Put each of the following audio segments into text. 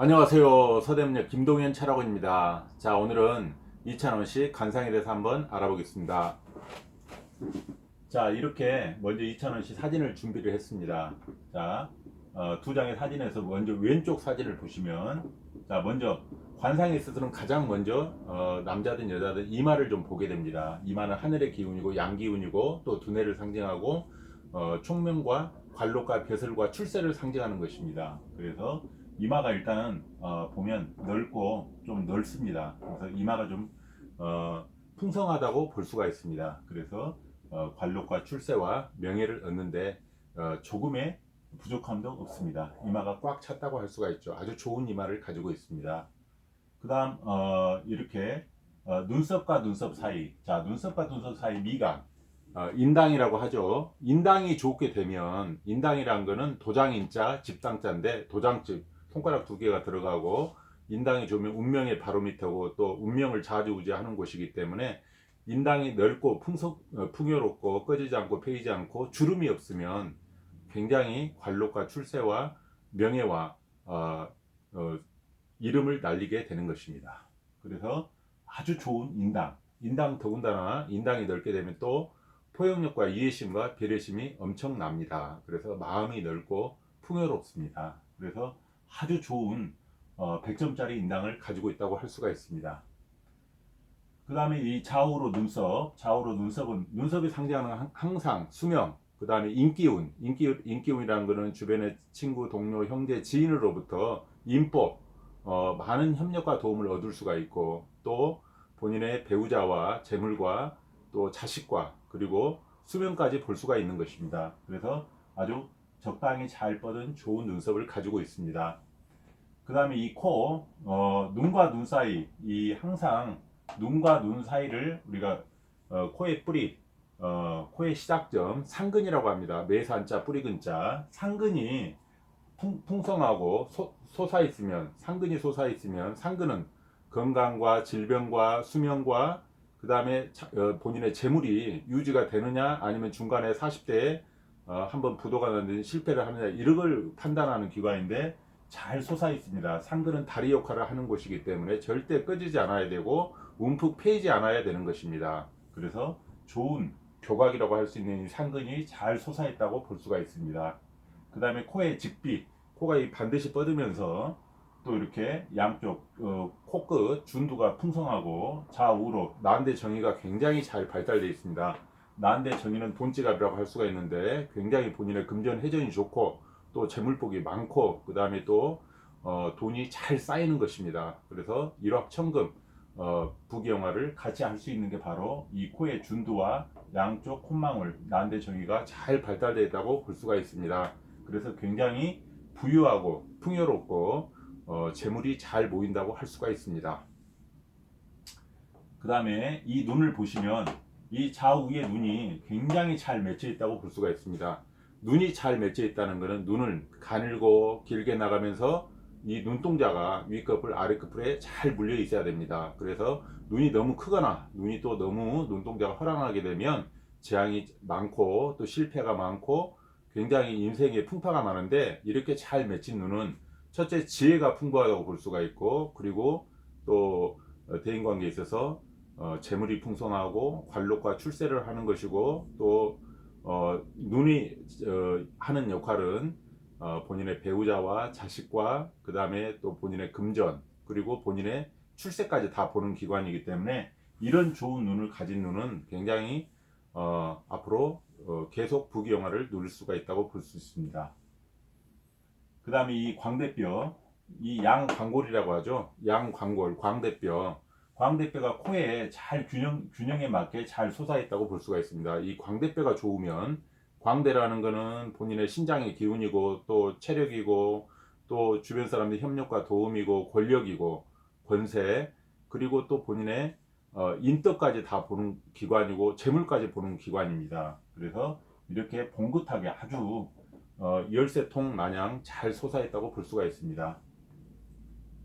안녕하세요. 서대문역 김동현 차락원입니다. 자, 오늘은 2,000원씩 간상에 대해서 한번 알아보겠습니다. 자, 이렇게 먼저 2,000원씩 사진을 준비를 했습니다. 자, 어, 두 장의 사진에서 먼저 왼쪽 사진을 보시면, 자, 먼저 관상에 있어서는 가장 먼저 어, 남자든 여자든 이마를 좀 보게 됩니다. 이마는 하늘의 기운이고 양기운이고 또 두뇌를 상징하고 어, 총명과 관록과 벼슬과 출세를 상징하는 것입니다. 그래서 이마가 일단 어, 보면 넓고 좀 넓습니다. 그래서 이마가 좀 어, 풍성하다고 볼 수가 있습니다. 그래서 어, 관록과 출세와 명예를 얻는데 어, 조금의 부족함도 없습니다. 이마가 꽉 찼다고 할 수가 있죠. 아주 좋은 이마를 가지고 있습니다. 그 다음 어, 이렇게 어, 눈썹과 눈썹 사이, 자 눈썹과 눈썹 사이 미간, 어, 인당이라고 하죠. 인당이 좋게 되면 인당이란 거는 도장인자, 집당자인데 도장집 손가락 두 개가 들어가고 인당이 좋으면 운명의 바로미터고 또 운명을 좌지우지하는 곳이기 때문에 인당이 넓고 풍속, 어, 풍요롭고 꺼지지 않고 패이지 않고 주름이 없으면 굉장히 관록과 출세와 명예와 어, 어, 이름을 날리게 되는 것입니다. 그래서 아주 좋은 인당, 인당 더군다나 인당이 넓게 되면 또 포용력과 이해심과 배려심이 엄청납니다. 그래서 마음이 넓고 풍요롭습니다. 그래서 아주 좋은 어, 100점짜리 인당을 가지고 있다고 할 수가 있습니다. 그 다음에 이 좌우로 눈썹, 좌우로 눈썹은 눈썹이 상징하는 항- 항상 수명, 그 다음에 인기운, 인기, 인기운이라는 것은 주변의 친구, 동료, 형제, 지인으로부터 인법, 어, 많은 협력과 도움을 얻을 수가 있고 또 본인의 배우자와 재물과 또 자식과 그리고 수명까지 볼 수가 있는 것입니다. 그래서 아주 적당히 잘 뻗은 좋은 눈썹을 가지고 있습니다. 그 다음에 이 코, 어, 눈과 눈 사이, 이 항상 눈과 눈 사이를 우리가 어, 코의 뿌리, 어, 코의 시작점 상근이라고 합니다. 매산자 뿌리근자 상근이 풍, 풍성하고 소, 솟아 있으면 상근이 솟아 있으면 상근은 건강과 질병과 수명과 그 다음에 본인의 재물이 유지가 되느냐 아니면 중간에 40대에 어, 한번 부도가 났는데 실패를 하느냐 이런 걸 판단하는 기관인데 잘 솟아 있습니다. 상근은 다리 역할을 하는 곳이기 때문에 절대 꺼지지 않아야 되고 움푹 패이지 않아야 되는 것입니다. 그래서 좋은 교각이라고 할 수 있는 이 상근이 잘 솟아 있다고 볼 수가 있습니다. 그 다음에 코의 직비, 코가 이 반드시 뻗으면서 또 이렇게 양쪽 어, 코끝 준두가 풍성하고 좌우로 나한대 정의가 굉장히 잘 발달되어 있습니다. 나한대 정의는 돈지갑이라고 할 수가 있는데 굉장히 본인의 금전 회전이 좋고 또 재물복이 많고 그 다음에 또 어, 돈이 잘 쌓이는 것입니다. 그래서 일확천금 어, 부귀영화를 같이 할 수 있는 게 바로 이 코의 준두와 양쪽 콧망울 난대 정의가 잘 발달되어 있다고 볼 수가 있습니다. 그래서 굉장히 부유하고 풍요롭고 어, 재물이 잘 모인다고 할 수가 있습니다. 그 다음에 이 눈을 보시면 이 좌우의 눈이 굉장히 잘 맺혀 있다고 볼 수가 있습니다. 눈이 잘 맺혀 있다는 것은 눈을 가늘고 길게 나가면서 이 눈동자가 윗꺼풀 아랫꺼풀에 잘 물려 있어야 됩니다. 그래서 눈이 너무 크거나 눈이 또 너무 눈동자가 허랑하게 되면 재앙이 많고 또 실패가 많고 굉장히 인생에 풍파가 많은데 이렇게 잘 맺힌 눈은 첫째 지혜가 풍부하다고 볼 수가 있고 그리고 또 어, 대인관계에 있어서 어, 재물이 풍성하고 관록과 출세를 하는 것이고 또 어, 눈이 어, 하는 역할은 어, 본인의 배우자와 자식과 그 다음에 또 본인의 금전 그리고 본인의 출세까지 다 보는 기관이기 때문에 이런 좋은 눈을 가진 눈은 굉장히 어, 앞으로 어, 계속 부귀영화를 누릴 수가 있다고 볼 수 있습니다. 그 다음에 이 광대뼈, 이 양광골이라고 하죠. 양광골, 광대뼈. 광대뼈가 코에 잘 균형, 균형에 맞게 잘 솟아있다고 볼 수가 있습니다. 이 광대뼈가 좋으면 광대라는 거는 본인의 신장의 기운이고 또 체력이고 또 주변 사람들 협력과 도움이고 권력이고 권세 그리고 또 본인의 어, 인덕까지 다 보는 기관이고 재물까지 보는 기관입니다. 그래서 이렇게 봉긋하게 아주 어, 열쇠통 마냥 잘 솟아있다고 볼 수가 있습니다.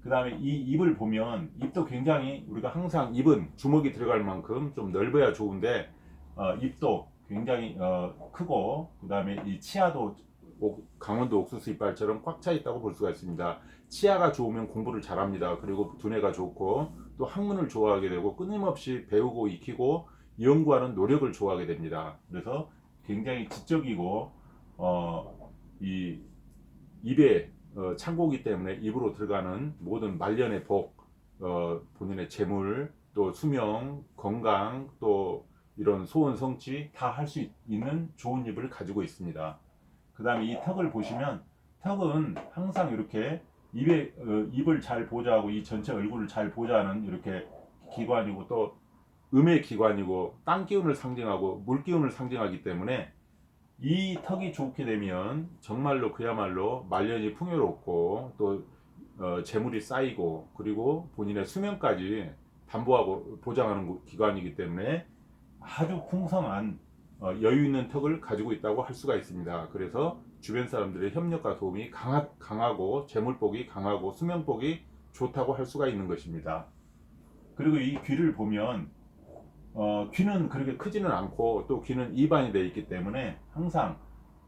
그 다음에 이 입을 보면 입도 굉장히 우리가 항상 입은 주먹이 들어갈 만큼 좀 넓어야 좋은데 어, 입도 굉장히 어, 크고 그 다음에 이 치아도 옥- 강원도 옥수수 이빨처럼 꽉 차 있다고 볼 수가 있습니다. 치아가 좋으면 공부를 잘합니다. 그리고 두뇌가 좋고 또 학문을 좋아하게 되고 끊임없이 배우고 익히고 연구하는 노력을 좋아하게 됩니다. 그래서 굉장히 지적이고 어, 이 입에 어, 창고기 때문에 입으로 들어가는 모든 말년의 복, 어, 본인의 재물, 또 수명, 건강, 또 이런 소원 성취 다 할 수 있는 좋은 입을 가지고 있습니다. 그 다음에 이 턱을 보시면 턱은 항상 이렇게 입에 어, 입을 잘 보좌하고 이 전체 얼굴을 잘 보좌하는 이렇게 기관이고 또 음의 기관이고 땅 기운을 상징하고 물 기운을 상징하기 때문에 이 턱이 좋게 되면 정말로 그야말로 말년이 풍요롭고 또 어, 재물이 쌓이고 그리고 본인의 수명까지 담보하고 보장하는 기관이기 때문에 아주 풍성한 어, 여유 있는 턱을 가지고 있다고 할 수가 있습니다. 그래서 주변 사람들의 협력과 도움이 강하, 강하고 재물복이 강하고 수명복이 좋다고 할 수가 있는 것입니다. 그리고 이 귀를 보면 어, 귀는 그렇게 크지는 않고 또 귀는 이반이 되어 있기 때문에 항상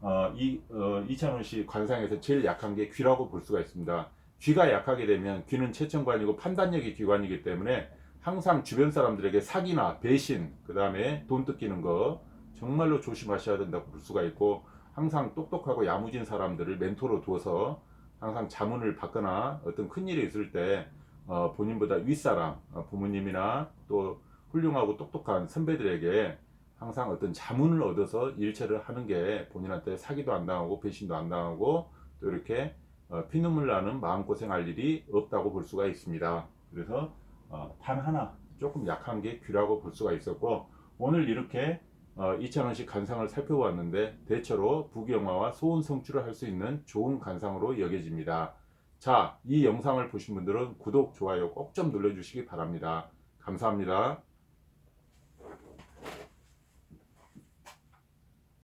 어, 이 어, 이찬원 씨 관상에서 제일 약한 게 귀라고 볼 수가 있습니다. 귀가 약하게 되면 귀는 체천관이고 판단력이 기관이기 때문에 항상 주변 사람들에게 사기나 배신, 그 다음에 돈 뜯기는 거 정말로 조심하셔야 된다고 볼 수가 있고 항상 똑똑하고 야무진 사람들을 멘토로 두어서 항상 자문을 받거나 어떤 큰 일이 있을 때 어, 본인보다 윗사람, 어, 부모님이나 또 훌륭하고 똑똑한 선배들에게 항상 어떤 자문을 얻어서 일체를 하는 게 본인한테 사기도 안 당하고 배신도 안 당하고 또 이렇게 어, 피눈물 나는 마음고생할 일이 없다고 볼 수가 있습니다. 그래서 어, 단 하나 조금 약한 게 귀라고 볼 수가 있었고 오늘 이렇게 어, 이찬원씨 간상을 살펴보았는데 대체로 부경화와 소원 성취를 할 수 있는 좋은 간상으로 여겨집니다. 자, 이 영상을 보신 분들은 구독, 좋아요 꼭 좀 눌러주시기 바랍니다. 감사합니다.